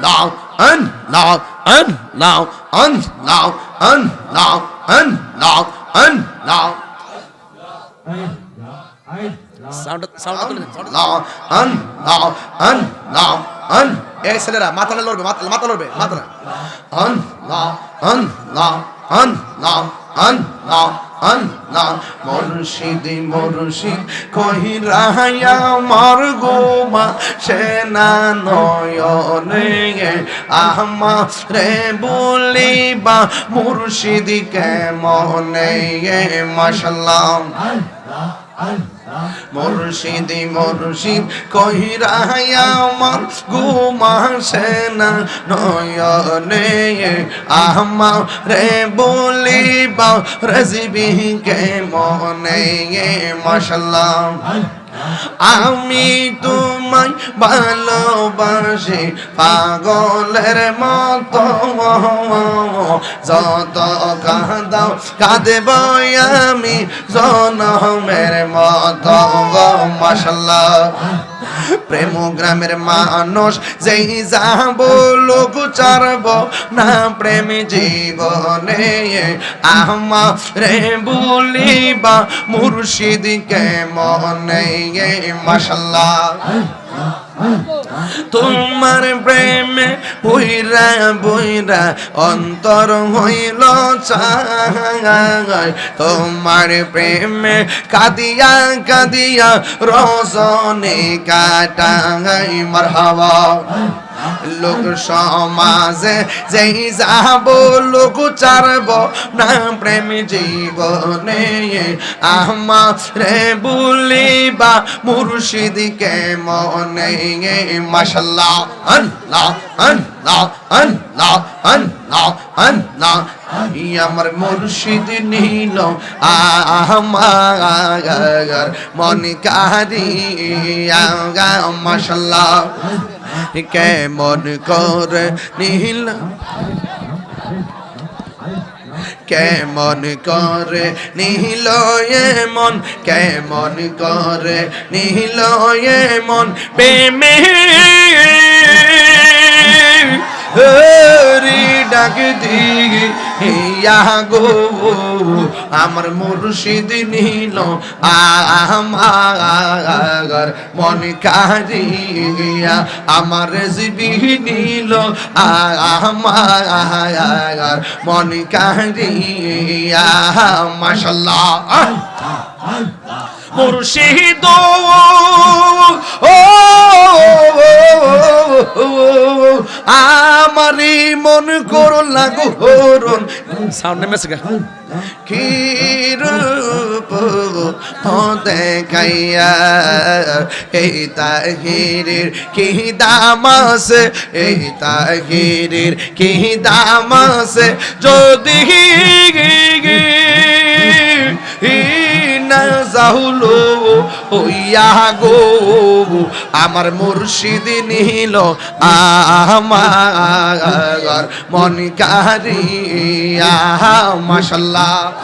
now, and now, and now, and now, and now, and now, and now. Sound sound তুলে নাও আন নাও আন নাও আন এই ছেলেরা মাথা লড়বে মাথা মাথা লড়বে মাথা আন নাও আন নাও আন নাও আন নাও নাও মুর্শিদি, মুর্শিদ, কহি রাহায়া মার গোমা সেনা নয়নে আহমা রে বলিবা মুর্শিদি কেমনে মাশাল্লাহ। মুর্শিদি মুর্শিদ কহিরা আমার ঘুমাসে না। নয়নে আহমা রে বলিবা রেজিবি কে মনে মাশাল্লাহ। আমি তোমায় ভালোবাসি পাগলের মতো। যত কাঁদাও কাঁদেব আমি জনমের মতো মশাল্লাহ। প্রেম গ্রামের মানুষ যেই যাব, লোক চারব, না প্রেম জীবনে। আমা রে বলিবা, মুর্শিদকে মনে মাশাল্লাহ। তোমার প্রেমে বইরা বইরা অন্তর হইল চায় তোমার প্রেমে কাদিয়া কাদিয়া রসনে কাটাই মারহাবা। লোক সমাজে যেই যাব, লোক চারব, না প্রেম জীবনে। আমার বলিবা মুর্শিদকে মনে। মাসাল্লাহ আল্লাহ আল্লাহ আল্লাহ আল্লাহ আল্লাহ। আমার মুর্শিদ নীল আমার মন কারিয়া মাশাল্লাহ। কেমন করে নীল? কেমন করে নিহিল মন? কেমন করে নিহিল মন? প্রেমে হরি ডাক দিয়া গো আমার মুর্শিদ নিল আমার মন কারিয়া আমার জিবি নিল আমার মন কারিয়া মাশাল্লাহ মুর্শিদ ও আমারই মন করো লাগু হরণ সাউন্ড নেমেছে গা কি রূপ দেখাইয়া এই তাহিরের কি দাম আছে? এই তাহিরের কি দাম আছে? যদি না যাহুলো হইয়া গো আমার মুর্শিদ নিল আমার মন কারিয়া মাশাল্লাহ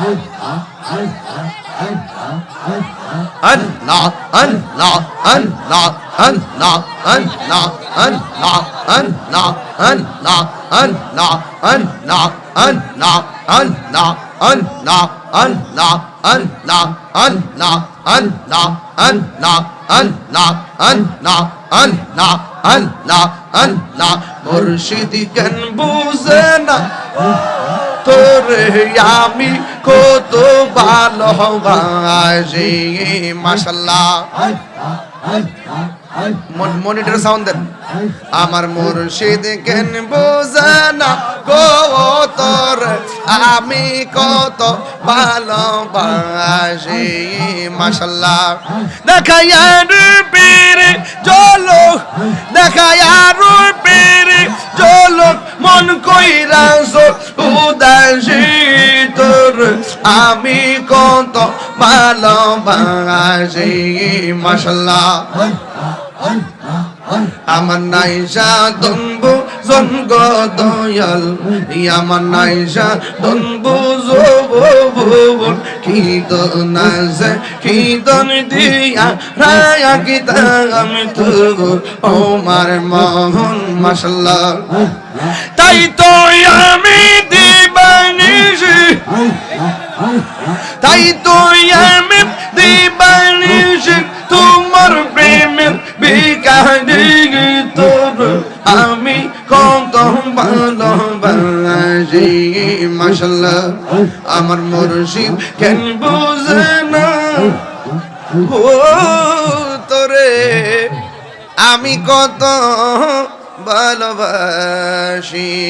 আল্লাহ আল্লাহ আল্লাহ আল্লাহ আল্লাহ আল্লাহ আল্লাহ আল্লাহ আল্লাহ আল্লাহ আল্লাহ আল্লাহ আল্লাহ আল্লাহ আল্লাহ আল্লাহ আল্লাহ আল্লাহ আল্লাহ আল্লাহ আল্লাহ আল্লাহ আল্লাহ। মুর্শিদ কেন বুঝে না? তোরে আমি কত ভালোবাসি মাশাল্লাহ মনিটর সাউন্ড দেন। আমার মুর্শিদ কেন বোঝানা গো তোর? আমি কত ভালোবাসি, মাশাল্লাহ। দেখাইয়া রূপের চলো। দেখাইয়া রূপের চলো। মন কইরা উদাসী তোর। আমি কত ভালোবাসি, মাশাল্লাহ। আমার নাইসা দম্বু আমার নাইসা দম্বু কীর্তন কীর্তন দিয়া রায়া গীতা আমি ওমার মোহন মশলা তাই তো আমি দিবানিশি তাই তো আমি দিবানিশি তোমার বে মাশাল্লাহ আমার মুর্শিদ কেন বুঝে না? ও তোরে আমি কত ভালোবাসি।